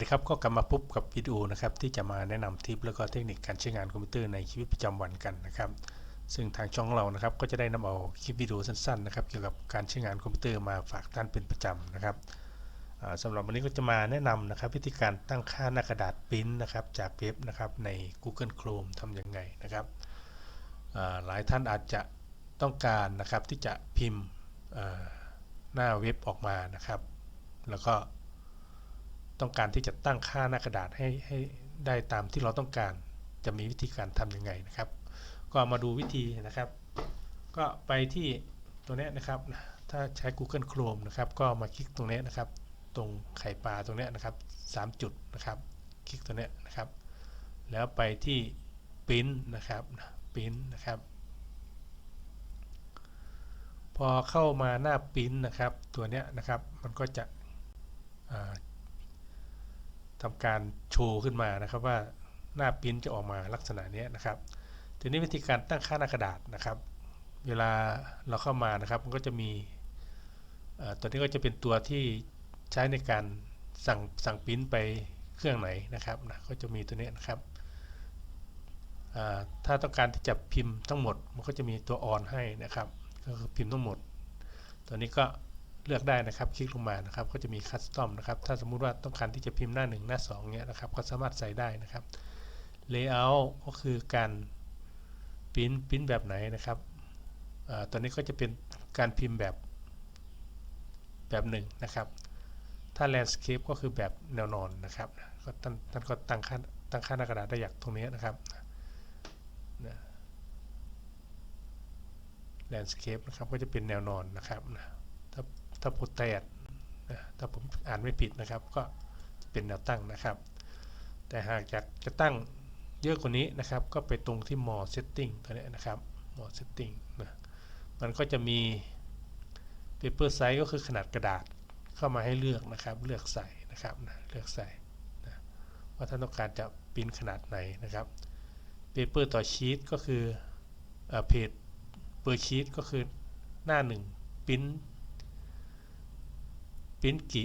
สวัสดีครับก็กลับมาพบกับวิดีโอนะครับที่จะมาแนะนำทิปแล้วก็เทคนิคการใช้งานคอมพิวเตอร์ในชีวิตประจำวันกันนะครับ ซึ่งทางช่องเรานะครับก็จะได้นำเอาคลิปวิดีโอสั้นๆนะครับเกี่ยวกับการใช้งานคอมพิวเตอร์มาฝากท่านเป็นประจำนะครับอ่าสำหรับวันนี้ก็จะมาแนะนำนะครับวิธีการตั้งค่าหน้ากระดาษปริ้นนะครับจากเว็บนะครับใน Google Chrome ทำยังไงนะครับหลายท่านอาจจะต้องการนะครับที่จะพิมพ์หน้าเว็บออกมานะครับ แล้วก็ ต้องการที่จะตั้งค่าหน้ากระดาษให้ให้ได้ตามที่เราต้องการ จะมีวิธีการทำยังไงนะครับ ก็มาดูวิธีนะครับ ก็ไปที่ตัวนี้นะครับ ถ้าใช้ Google Chrome นะครับ ก็มาคลิกตรงนี้นะครับ ตรงไข่ปลาตรงนี้นะครับ 3 จุดนะครับ คลิกตัวนี้นะครับ แล้วไปที่ Print นะครับ Print นะครับ พอเข้ามาหน้า Print นะครับ ตัวนี้นะครับ มันก็จะ ทำการโชว์ขึ้นมานะครับว่าหน้าปริ้นจะออกมาลักษณะนี้นะครับ ทีนี้วิธีการตั้งค่าหน้ากระดาษนะครับ เวลาเราเข้ามานะครับมันก็จะมีตัวนี้ก็จะเป็นตัวที่ใช้ในการสั่งสั่งปริ้นไปเครื่องไหนนะครับนะก็จะมีตัวนี้นะครับถ้าต้องการที่จะพิมพ์ทั้งหมด มันก็จะมีตัวออนให้นะครับ ก็คือพิมพ์ทั้งหมด ตัวนี้ก็ เลือกได้นะครับ คลิกลงมานะครับ ก็จะมีคัสตอมนะครับ ถ้าสมมุติว่าต้องการที่จะพิมพ์หน้า 1 หน้า2เนี้ยนะครับ ก็สามารถใส่ได้นะครับ Layout ก็คือการพิมพ์พิมพ์แบบไหนนะครับตอนนี้ก็จะเป็นการพิมพ์แบบแบบหนึ่งนะครับ ถ้า Landscape ก็คือแบบแนวนอนนะครับ ก็ท่านท่านก็ตั้งค่าตั้งค่าหน้ากระดาษได้อย่างตรงนี้นะครับ Landscape นะครับ ก็จะเป็นแนวนอนนะครับถ้า ถ้าโปรแตดถ้าผมอ่านไม่ผิดนะครับก็เป็นแนวตั้งนะครับ แต่หากอยากจะตั้งเยอะกว่านี้นะครับ ก็ไปตรงที่ more setting ตัวนี้นะครับ more setting นะมันก็จะมี paper size ก็คือขนาดกระดาษเข้ามาให้เลือกนะครับ เลือกใส่นะครับนะเลือกใส่นะว่าท่านต้องการจะพิมพ์ขนาดไหนนะครับ paper ต่อ sheet ก็คือเพจ per sheet ก็คือหน้าหนึ่งพิมพ์ พิมพ์กี่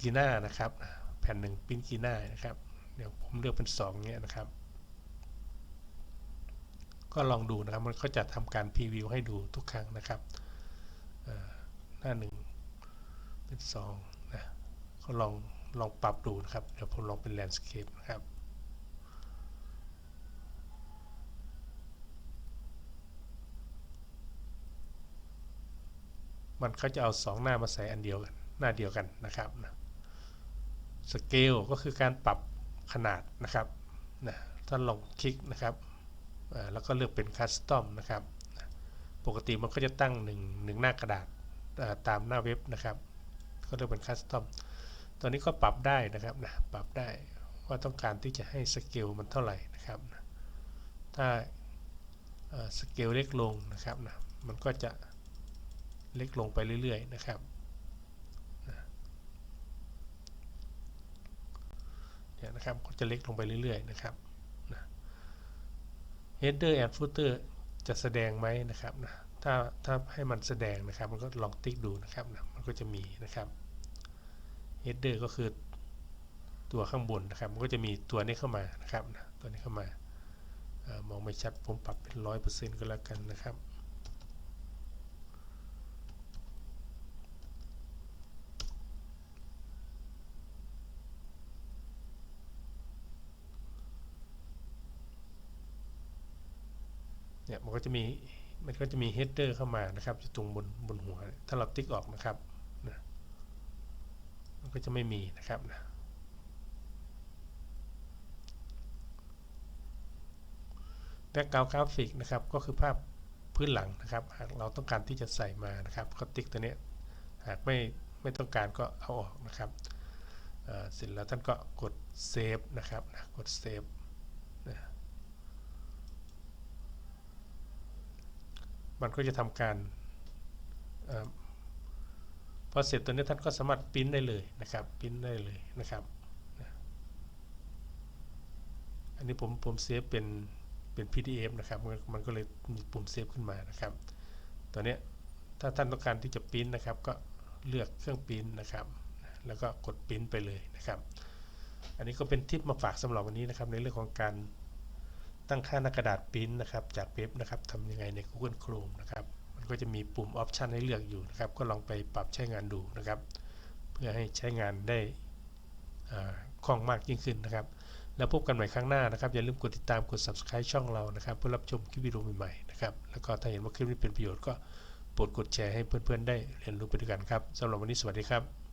กี่หน้านะครับ แผ่นหนึ่งพิมพ์กี่หน้านะครับ เดี๋ยวผมเลือกเป็น2เงี้ยนะครับ ก็ลองดูนะครับ มันก็จะทำการพรีวิวให้ดูทุกครั้งนะครับหน้าหนึ่งเป็น2นะก็ลองลองปรับดูนะครับ เดี๋ยวผมลองเป็นแลนด์สเคปนะครับมันก็จะเอา2หน้ามาใส่อันเดียวกัน หน้าเดียวกันนะครับสเกลก็คือการปรับขนาดนะครับนะท่าลองคลิกนะครับแล้วก็เลือกเป็นคัสตอมนะครับ ปกติมันก็จะตั้ง1งหนึ่งหน้ากระดาษตามหน้าเว็บนะครับ ก็เลือกเป็นคัสตอมตอนนี้ก็ปรับได้นะครับนะปรับได้ว่าต้องการที่จะให้สเกลมันเท่าไหร่นะครับถ้าสเกลเล็กลงนะครับนะมันก็จะเล็กลงไปเรื่อยๆนะครับ นะครับก็จะเล็กลงไปเรื่อยๆนะครับนะ header and footer จะแสดงไหมนะครับนะถ้าถ้าให้มันแสดงนะครับมันก็ลองติ๊กดูนะครับนะมันก็จะมีนะครับ header ก็คือตัวข้างบนนะครับ มันก็จะมีตัวนี้เข้ามานะครับนะตัวนี้เข้ามามองไม่ชัดผมปรับเป็นร้อยเปอร์เซ็นต์ก็แล้วกันนะครับ เนี่ยมันก็จะมีมันก็จะมีเฮดเดอร์เข้ามานะครับอยู่ตรงบนบนหัว ถ้าเราติ๊กออกนะครับนะมันก็จะไม่มีนะครับนะแบ็กกราวด์กราฟิกนะครับก็คือภาพพื้นหลังนะครับ หากเราต้องการที่จะใส่มานะครับก็ติ๊กตัวนี้หากไม่ไม่ต้องการก็เอาออกนะครับเสร็จแล้วท่านก็กดเซฟนะครับนะกดเซฟนะ มันก็จะทำการอพอเสร็จตัวนี้ท่านก็สามารถพิมพ์ได้เลยนะครับพิมพ์ได้เลยนะครับ อันนี้ผมผมเซฟเป็นเป็น PDF นะครับ มันก็เลยมีปุ่มเซฟขึ้นมานะครับ ตัวนี้ถ้าท่านต้องการที่จะพิมพ์นะครับ ก็เลือกเครื่องพิมพ์นะครับ แล้วก็กดพิมพ์ไปเลยนะครับ อันนี้ก็เป็นทิปมาฝากสำหรับวันนี้นะครับในเรื่องของการ ตั้งค่าหน้ากระดาษปริ้นนะครับจากเว็บนะครับทำยังไงใน Google Chrome นะครับมันก็จะมีปุ่มออปชันให้เลือกอยู่นะครับ ก็ลองไปปรับใช้งานดูนะครับ เพื่อให้ใช้งานได้คล่องมากยิ่งขึ้นนะครับ แล้วพบกันใหม่ครั้งหน้านะครับ อย่าลืมกดติดตามกด subscribe ช่องเรานะครับ เพื่อรับชมคลิปวิดีโอใหม่ๆนะครับแล้วก็ถ้าเห็นว่าคลิปนี้เป็นประโยชน์ก็โปรดกดแชร์ให้เพื่อนๆได้เรียนรู้ไปด้วยกันครับสำหรับวันนี้สวัสดีครับ